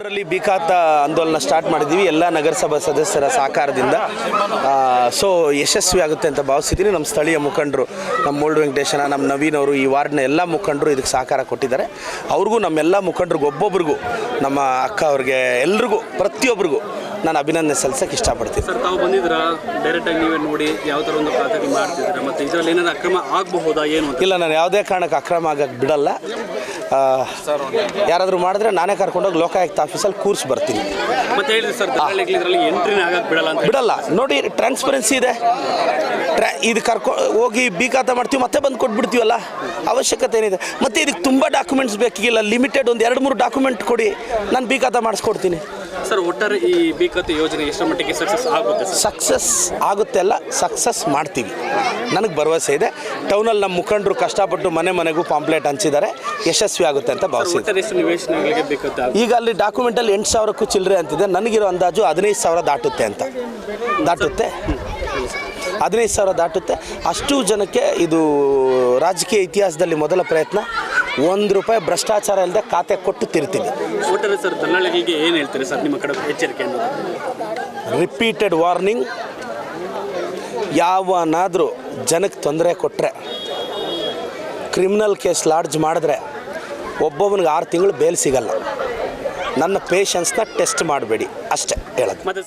ಇದರಲ್ಲಿ ಬಿಕಾತ ಆಂದೋಲನ ಸ್ಟಾರ್ಟ್ ಮಾಡಿದ್ದೀವಿ ಎಲ್ಲ ನಗರಸಭಾ ಸದಸ್ಯರ ಸಹಕಾರದಿಂದ. ಸೊ ಯಶಸ್ವಿ ಆಗುತ್ತೆ ಅಂತ ಭಾವಿಸಿದ್ದೀನಿ ನಮ್ಮ ಸ್ಥಳೀಯ ಮುಖಂಡರು ನಮ್ಮ ಮೂಲ್ಡ್ ವೆಂಕಟೇಶನ ನಮ್ಮ ನವೀನ್ ಅವರು ಈ ವಾರ್ಡ್ನ ಎಲ್ಲ ಮುಖಂಡರು ಇದಕ್ಕೆ ಸಹಕಾರ ಕೊಟ್ಟಿದ್ದಾರೆ. ಅವ್ರಿಗೂ ನಮ್ಮೆಲ್ಲ ಮುಖಂಡರಿಗೂ, ಒಬ್ಬೊಬ್ರಿಗೂ, ನಮ್ಮ ಅಕ್ಕ ಅವ್ರಿಗೆ ಎಲ್ರಿಗೂ ಪ್ರತಿಯೊಬ್ಬರಿಗೂ ನಾನು ಅಭಿನಂದನೆ ಸಲ್ಲಿಸಕ್ಕೆ ಇಷ್ಟಪಡ್ತೀನಿ. ಸರ್ ತಾವು ಬಂದಿದ್ರ ಡೈರೆಕ್ಟ್ ಆಗಿ ನೀವೇ ನೋಡಿ ಯಾವ ಥರ ಒಂದು ಪ್ರಾತಿ ಮಾಡ್ತಿದ್ದೀರಾ ಮತ್ತೆ ಇದರಲ್ಲಿ ಏನಾದ್ರು ಅಕ್ರಮ ಆಗಬಹುದಾ ಏನು ಅಂತ? ಇಲ್ಲ ನಾನು ಯಾವುದೇ ಕಾರಣಕ್ಕೆ ಅಕ್ರಮ ಆಗಕ್ಕೆ ಬಿಡಲ್ಲ. ಯಾರಾದರೂ ಮಾಡಿದ್ರೆ ನಾನೇ ಕರ್ಕೊಂಡೋಗಿ ಲೋಕಾಯುಕ್ತ ಆಫೀಸಲ್ಲಿ ಕೂರ್ಸ್ ಬರ್ತೀನಿ. ಮತ್ತೆ ಹೇಳಿದ್ರಿ ಸರ್ ಇದರಲ್ಲಿ ಎಂಟ್ರಿನೇ ಆಗಕ್ಕೆ ಬಿಡಲ್ಲ ಅಂತ ಬಿಡಲ್ಲ. ನೋಡಿ ಟ್ರಾನ್ಸ್ಪರೆನ್ಸಿ ಇದೆ. ಟ್ರಾ ಇದು ಕರ್ಕೊ ಹೋಗಿ ಬೀಕಾತ ಮಾಡ್ತೀವಿ ಮತ್ತೆ ಬಂದು ಕೊಟ್ಬಿಡ್ತೀವಲ್ಲ? ಅವಶ್ಯಕತೆ ಏನಿದೆ? ಮತ್ತೆ ಇದಕ್ಕೆ ತುಂಬ ಡಾಕ್ಯುಮೆಂಟ್ಸ್ ಬೇಕಿಲ್ಲ. ಲಿಮಿಟೆಡ್ ಒಂದು ಎರಡು ಮೂರು ಡಾಕ್ಯುಮೆಂಟ್ ಕೊಡಿ. ನಾನು ಬೀಕಾತ ಮಾಡಿಸ್ಕೊಡ್ತೀನಿ. ಸರ್ ಒಟ್ಟಾರೆ ಈ ಬೇಕತ್ತು ಯೋಜನೆ ಎಷ್ಟು ಮಟ್ಟಿಗೆ ಸಕ್ಸಸ್ ಆಗುತ್ತೆ ಸರ್? ಸಕ್ಸಸ್ ಆಗುತ್ತೆ ಅಲ್ಲ ಸಕ್ಸಸ್ ಮಾಡ್ತೀವಿ. ನನಗೆ ಭರವಸೆ ಇದೆ. ಟೌನಲ್ಲಿ ನಮ್ಮ ಮುಖಂಡರು ಕಷ್ಟಪಟ್ಟು ಮನೆ ಮನೆಗೂ ಪಾಂಪ್ಲೆಟ್ ಹಂಚಿದ್ದಾರೆ. ಯಶಸ್ವಿ ಆಗುತ್ತೆ ಅಂತ ಭಾವಿಸಿದೆ ಒಟ್ಟಾರೆ ಎಷ್ಟು ನಿವೇಶನಗಳಿಗೆ ಬೇಕತ್ತೆ ಆಗುತ್ತೆ? ಈಗ ಅಲ್ಲಿ ಡಾಕ್ಯುಮೆಂಟಲ್ಲಿ ಎಂಟು ಸಾವಿರಕ್ಕೂ ಚಿಲ್ಲರೆ ಅಂತಿದೆ. ನನಗಿರೋ ಅಂದಾಜು ಹದಿನೈದು ಸಾವಿರ ದಾಟುತ್ತೆ ಅಂತ. ದಾಟುತ್ತೆ? ಹದಿನೈದು ಸಾವಿರ ದಾಟುತ್ತೆ. ಅಷ್ಟು ಜನಕ್ಕೆ ಇದು ರಾಜಕೀಯ ಇತಿಹಾಸದಲ್ಲಿ ಮೊದಲ ಪ್ರಯತ್ನ. ಒಂದು ರೂಪಾಯಿ ಭ್ರಷ್ಟಾಚಾರ ಇಲ್ಲದೆ ಖಾತೆ ಕೊಟ್ಟು ತಿರ್ತೀನಿ. ಒಟ್ಟಾರೆ ಸರ್ ದಲ್ಲಾಳಿಗಳಿಗೆ ಏನು ಹೇಳ್ತಾರೆ ಸರ್ ನಿಮ್ಮ ಕಡೆ ಎಚ್ಚರಿಕೆ ರಿಪೀಟೆಡ್ ವಾರ್ನಿಂಗ್ ಯಾವನಾದರೂ ಜನಕ್ಕೆ ತೊಂದರೆ ಕೊಟ್ಟರೆ ಕ್ರಿಮಿನಲ್ ಕೇಸ್ ಲಾಡ್ಜ್ ಮಾಡಿದ್ರೆ ಒಬ್ಬೊಬ್ಬನಿಗೆ ಆರು ತಿಂಗಳು ಬೇಲ್ ಸಿಗಲ್ಲ. ನನ್ನ ಪೇಷನ್ಸ್ನ ಟೆಸ್ಟ್ ಮಾಡಬೇಡಿ. ಅಷ್ಟೇ ಹೇಳೋದು.